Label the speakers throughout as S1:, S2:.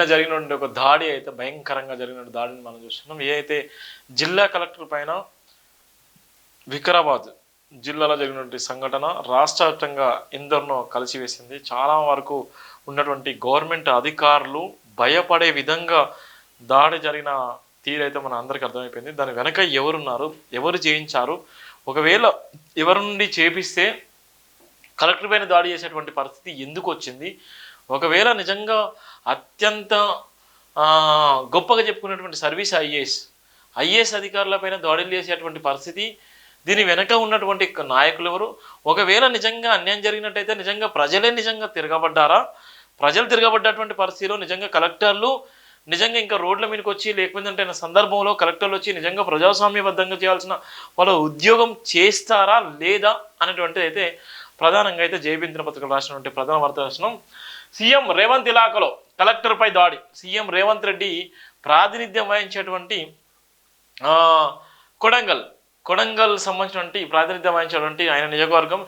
S1: నిన్న జరిగినటువంటి ఒక దాడి అయితే భయంకరంగా జరిగిన దాడిని మనం చూస్తున్నాం. ఏదైతే జిల్లా కలెక్టర్ పైన వికారాబాద్ జిల్లాలో జరిగినటువంటి సంఘటన రాష్ట్ర వ్యాప్తంగా ఎందరినో కలిసివేసింది. చాలా వరకు ఉన్నటువంటి గవర్నమెంట్ అధికారులు భయపడే విధంగా దాడి జరిగిన తీరైతే మన అందరికీ అర్థమైపోయింది. దాని వెనక ఎవరున్నారు? ఎవరు చేయించారు ఒకవేళ ఎవరి నుండి చేపిస్తే కలెక్టర్ పైన దాడి చేసేటువంటి పరిస్థితి ఎందుకు వచ్చింది? ఒకవేళ నిజంగా అత్యంత గొప్పగా చెప్పుకున్నటువంటి సర్వీస్ ఐఏఎస్ ఐఏఎస్ అధికారులపైన దాడులు చేసేటువంటి పరిస్థితి దీని వెనక ఉన్నటువంటి నాయకులు ఎవరు? ఒకవేళ నిజంగా అన్యాయం జరిగినట్టయితే నిజంగా ప్రజలే నిజంగా తిరగబడ్డారా? ప్రజలు తిరగబడ్డటువంటి పరిస్థితిలో నిజంగా కలెక్టర్లు నిజంగా ఇంకా రోడ్ల మీదకి వచ్చి లేకపోతే సందర్భంలో కలెక్టర్లు వచ్చి నిజంగా ప్రజాస్వామ్యబద్ధంగా చేయాల్సిన వాళ్ళ ఉద్యోగం చేస్తారా లేదా అనేటువంటిది అయితే ప్రధానంగా అయితే జయబింద్ర పత్రికలు రాసినటువంటి ప్రధాన వార్త రాసినాం సీఎం రేవంత్ ఇలాఖలో కలెక్టర్పై దాడి. సీఎం రేవంత్ రెడ్డి ప్రాతినిధ్యం వహించేటువంటి కొడంగల్. కొడంగల్ సంబంధించినటువంటి ప్రాతినిధ్యం వహించినటువంటి ఆయన నియోజకవర్గం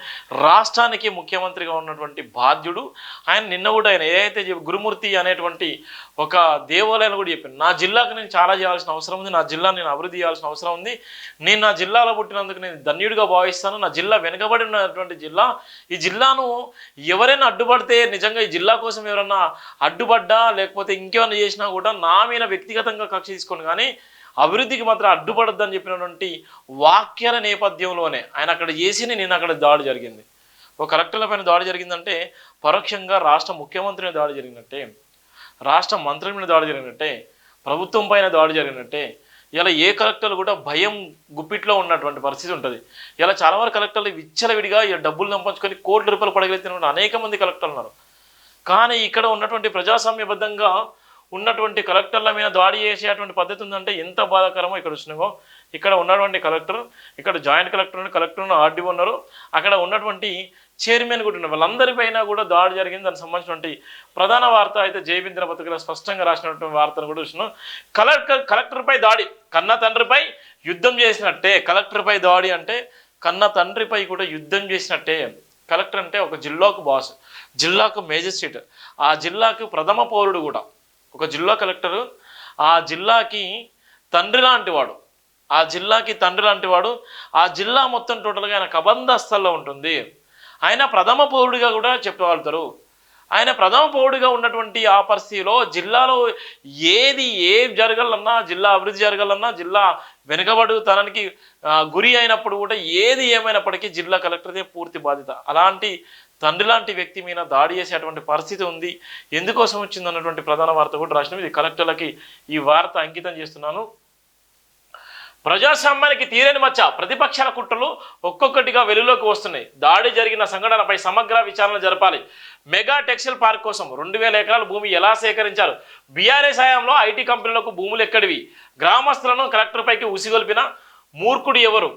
S1: రాష్ట్రానికి ముఖ్యమంత్రిగా ఉన్నటువంటి బాధ్యుడు. ఆయన నిన్న కూడా ఆయన ఏదైతే గురుమూర్తి అనేటువంటి ఒక దేవాలయాన్ని కూడా చెప్పాను నా జిల్లాకు నేను చాలా చేయాల్సిన అవసరం ఉంది. నా జిల్లా నేను అభివృద్ధి చేయాల్సిన అవసరం ఉంది. నేను నా జిల్లాలో పుట్టినందుకు నేను ధన్యుడిగా భావిస్తాను. నా జిల్లా వెనుకబడి ఉన్నటువంటి జిల్లా. ఈ జిల్లాను ఎవరైనా అడ్డుపడితే నిజంగా ఈ జిల్లా కోసం ఎవరన్నా అడ్డుపడ్డా లేకపోతే ఇంకేమైనా చేసినా కూడా నా మీద వ్యక్తిగతంగా కక్ష తీసుకొని. కానీ అభివృద్ధికి మాత్రం అడ్డుపడద్దని చెప్పినటువంటి వాక్యాల నేపథ్యంలోనే ఆయన అక్కడ చేసిన నేను అక్కడ దాడి జరిగింది. ఒక కలెక్టర్ల పైన దాడి జరిగిందంటే పరోక్షంగా రాష్ట్ర ముఖ్యమంత్రి మీద దాడి జరిగినట్టే రాష్ట్ర మంత్రుల మీద దాడి జరిగినట్టే ప్రభుత్వం పైన దాడి జరిగినట్టే ఇలా ఏ కలెక్టర్లు కూడా భయం గుప్పిట్లో ఉన్నటువంటి పరిస్థితి ఉంటుంది. ఇలా చాలా వరకు కలెక్టర్లు విచ్చలవిడిగా ఈ డబ్బులు సంపాదించుకొని కోట్ల రూపాయలు పడగలిగిన అనేక మంది కలెక్టర్లు ఉన్నారు. కానీ ఇక్కడ ఉన్నటువంటి ప్రజాస్వామ్యబద్ధంగా ఉన్నటువంటి కలెక్టర్ల మీద దాడి చేసేటువంటి పద్ధతి ఉందంటే ఎంత బాధాకరమో ఇక్కడ వచ్చినామో. ఇక్కడ ఉన్నటువంటి కలెక్టర్ ఇక్కడ జాయింట్ కలెక్టర్ ఉన్నారు, కలెక్టర్ ఉన్నారు, ఉన్నారు. అక్కడ ఉన్నటువంటి చైర్మన్ కూడా ఉన్నారు. వాళ్ళందరిపైన కూడా దాడి జరిగింది. దానికి సంబంధించినటువంటి ప్రధాన వార్త అయితే జయబింద్ర పత్రికలో స్పష్టంగా రాసినటువంటి వార్తను కూడా చూసినాం. కలెక్టర్ కలెక్టర్పై దాడి కన్న తండ్రిపై యుద్ధం చేసినట్టే. కలెక్టర్పై దాడి అంటే కన్న తండ్రిపై కూడా యుద్ధం చేసినట్టే. కలెక్టర్ అంటే ఒక జిల్లాకు బాస్ జిల్లాకు మేజిస్ట్రేట్ ఆ జిల్లాకు ప్రథమ పౌరుడు కూడా. ఒక జిల్లా కలెక్టరు ఆ జిల్లాకి తండ్రి లాంటి వాడు ఆ జిల్లాకి తండ్రి లాంటి వాడు ఆ జిల్లా మొత్తం టోటల్గా ఆయన కబంధస్థల్లో ఉంటుంది. ఆయన ప్రథమ పౌరుడిగా కూడా చెప్పగలుగుతారు. ఆయన ప్రథమ పౌరుడిగా ఉన్నటువంటి ఆ పరిస్థితిలో జిల్లాలో ఏది ఏ జరగాలన్నా జిల్లా అభివృద్ధి జరగాలన్నా జిల్లా వెనుకబడుతనానికి గురి అయినప్పుడు కూడా ఏది ఏమైనప్పటికీ జిల్లా కలెక్టర్దే పూర్తి బాధ్యత. అలాంటి తండ్రి లాంటి వ్యక్తి మీద దాడి చేసేటువంటి పరిస్థితి ఉంది. ఎందుకోసం వచ్చింది అన్నటువంటి ప్రధాన వార్త కూడా రాసినాం ఇది కలెక్టర్లకి ఈ వార్త అంకితం చేస్తున్నాను. ప్రజాస్వామ్యానికి తీరని మచ్చ ప్రతిపక్షాల కుట్రలు ఒక్కొక్కటిగా వెలుగులోకి వస్తున్నాయి. దాడి జరిగిన సంఘటనపై సమగ్ర విచారణ జరపాలి. మెగా టెక్స్టైల్ పార్క్ కోసం రెండు వేల ఎకరాల భూమి ఎలా సేకరించారు? బీఆర్ఎస్ హయాంలో ఐటీ కంపెనీలకు భూములు ఎక్కడివి? గ్రామస్తులను కలెక్టర్పైకి ఉసిగొల్పిన మూర్ఖుడు ఎవరు?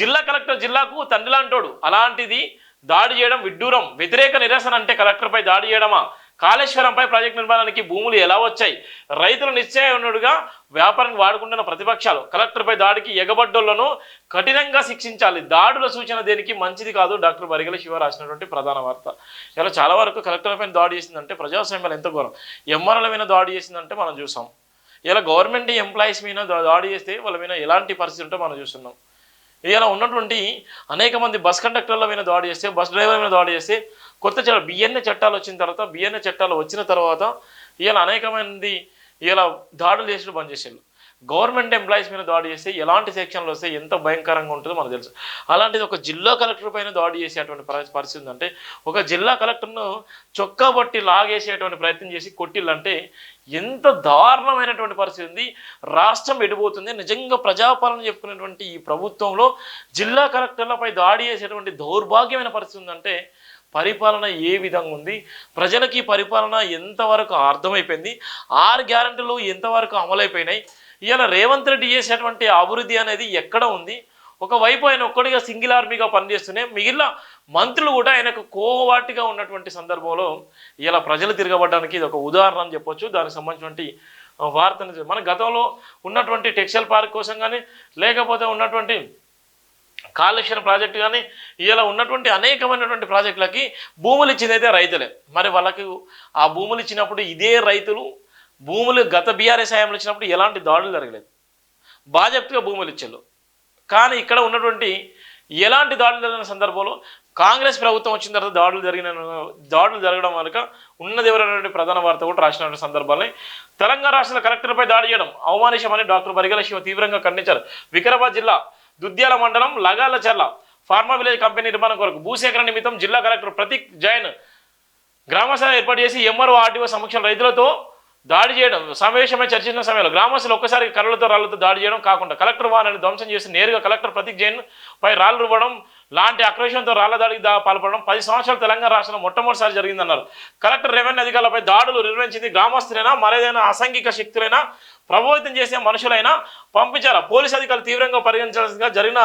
S1: జిల్లా కలెక్టర్ జిల్లాకు తండ్రిలాంటోడు అలాంటిది దాడి చేయడం విడ్డూరం. వ్యతిరేక నిరసన అంటే కలెక్టర్పై దాడి చేయడమా? కాళేశ్వరంపై ప్రాజెక్టు నిర్మాణానికి భూములు ఎలా వచ్చాయి? రైతులు నిశ్చయనుడుగా వ్యాపారం వాడుకుంటున్న ప్రతిపక్షాలు. కలెక్టర్పై దాడికి ఎగబడ్డోళ్ళను కఠినంగా శిక్షించాలి. దాడుల సూచన దేనికి మంచిది కాదు? డాక్టర్ బరిగల శివ రాసినటువంటి ప్రధాన వార్త. ఇలా చాలా వరకు కలెక్టర్పై దాడి చేసిందంటే ప్రజాస్వామ్యాలు ఎంత ఘోరం. ఎంఆర్ల మీద దాడి చేసిందంటే మనం చూసాం. ఇలా గవర్నమెంట్ ఎంప్లాయీస్ మీద దాడి చేస్తే వాళ్ళ మీద ఎలాంటి పరిస్థితి ఉంటే మనం చూస్తున్నాం. ఇలా ఉన్నటువంటి అనేక మంది బస్ కండక్టర్ల మీద దాడి చేస్తే బస్ డ్రైవర్ల మీద దాడి చేస్తే కొత్త చట్ట బిఎన్ఏ చట్టాలు వచ్చిన తర్వాత బిఎన్ఏ చట్టాలు వచ్చిన తర్వాత ఇలా అనేక మంది ఇలా దాడులు చేసి బంద్ చేసేళ్ళు గవర్నమెంట్ ఎంప్లాయీస్ మీద దాడి చేస్తే ఎలాంటి సెక్షన్లు వస్తే ఎంత భయంకరంగా ఉంటుందో మనకు తెలుసు. అలాంటిది ఒక జిల్లా కలెక్టర్ పైన దాడి చేసేటువంటి పరి- పరిస్థితి ఉందంటే ఒక జిల్లా కలెక్టర్ను చొక్కా బట్టి లాగేసేటువంటి ప్రయత్నం చేసి కొట్టిల్లంటే ఎంత దారుణమైనటువంటి పరిస్థితి ఉంది. రాష్ట్రం ఎడిపోతుంది. నిజంగా ప్రజాపాలన చెప్పుకునేటువంటి ఈ ప్రభుత్వంలో జిల్లా కలెక్టర్లపై దాడి చేసేటువంటి దౌర్భాగ్యమైన పరిస్థితి ఉందంటే పరిపాలన ఏ విధంగా ఉంది? ప్రజలకి పరిపాలన ఎంతవరకు అర్థమైపోయింది? ఆరు గ్యారంటీలు ఎంతవరకు అమలైపోయినాయి? ఇలా రేవంత్ రెడ్డి చేసేటువంటి అభివృద్ధి అనేది ఎక్కడ ఉంది? ఒకవైపు ఆయన ఒక్కడిగా సింగిల్ ఆర్మీగా పనిచేస్తూనే మిగిలిన మంత్రులు కూడా ఆయనకు కోవాటిగా ఉన్నటువంటి సందర్భంలో ఇలా ప్రజలు తిరగబడడానికి ఇది ఒక ఉదాహరణ అని చెప్పొచ్చు. దానికి సంబంధించినటువంటి వార్తను మన గతంలో ఉన్నటువంటి టెక్స్టైల్ పార్క్ కోసం కానీ లేకపోతే ఉన్నటువంటి కాళేశ్వరం ప్రాజెక్టు కానీ ఇలా ఉన్నటువంటి అనేకమైనటువంటి ప్రాజెక్టులకి భూములు ఇచ్చినైతే రైతులే. మరి వాళ్ళకి ఆ భూములు ఇచ్చినప్పుడు ఇదే రైతులు భూములు గత బీఆర్ఎస్ హయాంలో ఇచ్చినప్పుడు ఎలాంటి దాడులు జరగలేదు. బాజప్తిగా భూములు ఇచ్చారు కానీ ఇక్కడ ఉన్నటువంటి ఎలాంటి దాడులు జరిగిన సందర్భంలో కాంగ్రెస్ ప్రభుత్వం వచ్చిన తర్వాత దాడులు జరిగిన దాడులు జరగడం వల్ల ఉన్నది ఎవరైనటువంటి ప్రధాన వార్త కూడా రాసినటువంటి సందర్భాలని తెలంగాణ రాష్ట్ర కలెక్టర్పై దాడి చేయడం అవమానిషమని డాక్టర్ బరిగల శివ తీవ్రంగా ఖండించారు. వికారాబాద్ జిల్లా దుద్యాల మండలం లగాల చెర్ల ఫార్మా విలేజ్ కంపెనీ నిర్మాణం కొరకు భూసేకరణ నిమిత్తం జిల్లా కలెక్టర్ ప్రతీక్ జైన్ గ్రామసభ ఏర్పాటు చేసి ఎంఆర్ఓ ఆర్టీఓ సమక్షంలో రైతులతో దాడి చేయడం సమావేశమై చర్చించిన సమయంలో గ్రామస్తులు ఒక్కసారి కర్రలతో రాళ్ళతో దాడి చేయడం కాకుండా కలెక్టర్ వాహనాన్ని ధ్వంసం చేసి నేరుగా కలెక్టర్ ప్రతీక్ జైన్ పై రాళ్ళు ఇవ్వడం లాంటి ఆక్రోషంతో రాళ్ళ దాడికి దా పాల్పడడం పది సంవత్సరాలు తెలంగాణ రాష్ట్రంలో మొట్టమొదటిసారి జరిగిందన్నారు. కలెక్టర్ రెవెన్యూ అధికారులపై దాడులు నిర్వహించింది గ్రామస్తులైనా మరేదైనా అసాంఘిక శక్తులైనా ప్రభావితం చేసే మనుషులైనా పంపించారా. పోలీసు అధికారులు తీవ్రంగా పరిగణించాల్సిందిగా జరిగిన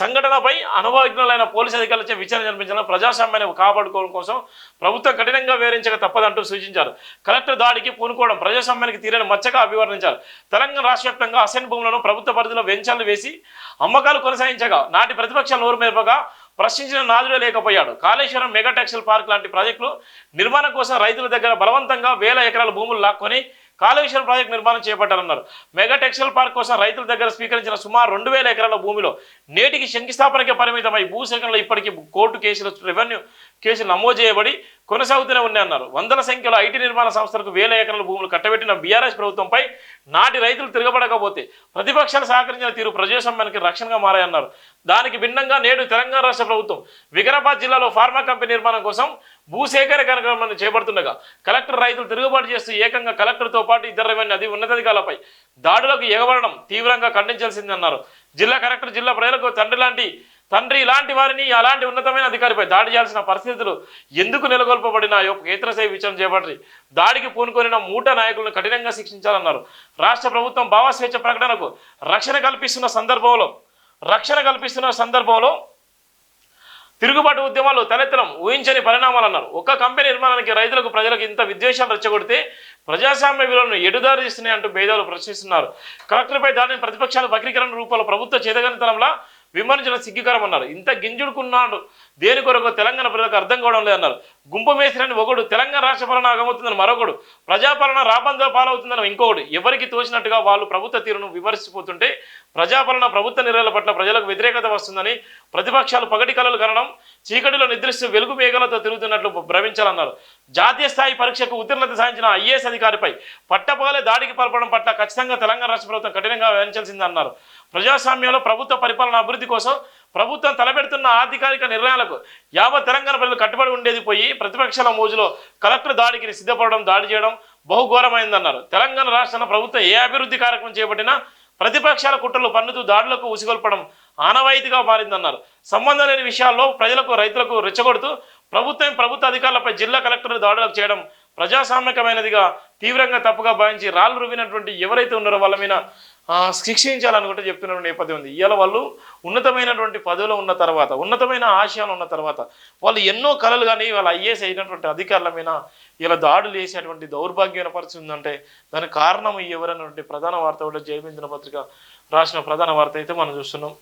S1: సంఘటనపై అనుభవజ్ఞులైన పోలీసు అధికారులచే విచారణ జరిపించాలని ప్రజాస్వామ్యాన్ని కాపాడుకోవడం కోసం ప్రభుత్వం కఠినంగా వివరించక తప్పదంటూ సూచించారు. కలెక్టర్ దాడికి పూనుకోవడం ప్రజాస్వామ్యానికి తీరని మచ్చగా అభివర్ణించారు. తెలంగాణ రాష్ట్ర వ్యాప్తంగా అసెంట్ భూములను ప్రభుత్వ పరిధిలో వెంచాలు వేసి అమ్మకాలు కొనసాగించగా నాటి ప్రతిపక్షాలు నోరు మేరపగా ప్రశ్నించిన నాదుడే లేకపోయాడు. కాళేశ్వరం మెగా టెక్స్టైల్ పార్క్ లాంటి ప్రాజెక్టులు నిర్మాణం కోసం రైతుల దగ్గర బలవంతంగా వేల ఎకరాల భూములు లాక్కొని కాళేశ్వరం ప్రాజెక్టు నిర్మాణం చేపట్టాలన్నారు. మెగా టెక్స్టైల్ పార్క్ కోసం రైతుల దగ్గర స్వీకరించిన సుమారు రెండు వేల ఎకరాల భూమిలో నేటికి శంకుస్థాపనకే పరిమితమై భూసేకరణలో ఇప్పటికీ కోర్టు కేసులు రెవెన్యూ కేసులు నమోదు చేయబడి కొనసాగుతూనే ఉన్నాయన్నారు. వందల సంఖ్యలో ఐటీ నిర్మాణ సంస్థలకు వేల ఎకరాల భూములు కట్టబెట్టిన బీఆర్ఎస్ ప్రభుత్వంపై నాటి రైతులు తిరగబడకపోతే ప్రతిపక్షాలు సహకరించిన తీరు ప్రజాస్వామ్యానికి రక్షణగా మారాయన్నారు. దానికి భిన్నంగా నేడు తెలంగాణ రాష్ట్ర ప్రభుత్వం వికారాబాద్ జిల్లాలో ఫార్మా కంపెనీ నిర్మాణం కోసం భూసేకరణ కార్యక్రమాన్ని చేపడుతుండగా కలెక్టర్ రైతులు తిరుగుబాటు చేస్తూ ఏకంగా కలెక్టర్తో పాటు ఇతర అది ఉన్నతాధికారులపై దాడులకు ఎగబడడం తీవ్రంగా ఖండించాల్సిందన్నారు. జిల్లా కలెక్టర్ జిల్లా ప్రజలకు తండ్రి లాంటి తండ్రి ఇలాంటి వారిని అలాంటి ఉన్నతమైన అధికారిపై దాడి చేయాల్సిన పరిస్థితులు ఎందుకు నెలకొల్పబడినాయో కేంద్రస్థాయి విచారణ చేపట్టి దాడికి పూనుకొనిన మూట నాయకులను కఠినంగా శిక్షించాలన్నారు. రాష్ట్ర ప్రభుత్వం భావస్వేచ్ఛ ప్రకటనకు రక్షణ కల్పిస్తున్న సందర్భంలో రక్షణ కల్పిస్తున్న సందర్భంలో తిరుగుబాటు ఉద్యమాలు తలెత్తడం ఊహించని పరిణామాలు అన్నారు ఒక కంపెనీ నిర్మాణానికి రైతులకు ప్రజలకు ఇంత విద్వేషాలు రెచ్చగొడితే ప్రజాస్వామ్య విలువలను ఎడుదారి ఇస్తున్నాయి అంటూ భేదాలు ప్రశ్నిస్తున్నారు. కలెక్టర్పై దాడిని ప్రతిపక్షాలు వక్రీకరణ రూపంలో ప్రభుత్వ చేతగనితనంలా విమర్శన సిగ్గుకరం అన్నారు ఇంత గింజుడుకున్నాడు. దేని కొరకు తెలంగాణ ప్రజలకు అర్థం కావడం లేదన్నారు. గుంపు మేసిరని ఒకడు తెలంగాణ రాష్ట్ర పాలన ఆగమవుతుందని మరొకడు ప్రజాపాలన రాబందో పాలవుతుందని ఇంకొకడు. ఎవరికి తోచినట్టుగా వాళ్ళు ప్రభుత్వ తీరును విమర్శిపోతుంటే ప్రజాపాలన ప్రభుత్వ నిర్ణయాల పట్ల ప్రజలకు వ్యతిరేకత వస్తుందని ప్రతిపక్షాలు పగటి కలలు కనడం చీకటిలో నిద్రిస్తూ వెలుగు మేఘాలతో తిరుగుతున్నట్లు భ్రమించాలన్నారు. జాతీయ స్థాయి పరీక్షకు ఉత్తీర్ణత సాధించిన ఐఏఎస్ అధికారిపై పట్టపగలే దాడికి పాల్పడడం పట్ల ఖచ్చితంగా తెలంగాణ రాష్ట్ర ప్రభుత్వం కఠినంగా వ్యవహరించాల్సిందన్నారు. ప్రజాస్వామ్యంలో ప్రభుత్వ పరిపాలన అభివృద్ధి కోసం ప్రభుత్వం తలపెడుతున్న ఆధికారిక నిర్ణయాలకు యావత్ తెలంగాణ ప్రజలు కట్టుబడి ఉండేది పోయి ప్రతిపక్షాల మోజులో కలెక్టర్ దాడికి సిద్ధపడడం దాడి చేయడం బహుఘోరమైందన్నారు. తెలంగాణ రాష్ట్రంలో ప్రభుత్వం ఏ అభివృద్ధి కార్యక్రమం చేపట్టినా ప్రతిపక్షాల కుట్రలు పన్నుతూ దాడులకు ఉసిగొల్పడం ఆనవాయితీగా మారిందన్నారు. సంబంధం లేని విషయాల్లో ప్రజలకు రైతులకు రెచ్చగొడుతూ ప్రభుత్వం ప్రభుత్వ అధికారులపై జిల్లా కలెక్టర్ దాడులకు చేయడం ప్రజాస్వామ్యకమైనదిగా తీవ్రంగా తప్పుగా భావించి రాళ్ళు రువినటువంటి ఎవరైతే ఉన్నారో వాళ్ళ మీద శిక్షించాలనుకుంటే చెప్తున్న నేపథ్యం ఉంది. ఇవాళ వాళ్ళు ఉన్నతమైనటువంటి పదవిలో ఉన్న తర్వాత ఉన్నతమైన ఆశయాలు ఉన్న తర్వాత వాళ్ళు ఎన్నో కళలు కానీ వాళ్ళ ఐఏఎస్ అయినటువంటి అధికారుల మీద ఇలా దాడులు చేసేటువంటి దౌర్భాగ్యమైన పరిస్థితి ఉందంటే దానికి కారణం ఎవరన్నటువంటి ప్రధాన వార్త కూడా జయమిందిన పత్రిక రాసిన ప్రధాన వార్త అయితే మనం చూస్తున్నాం.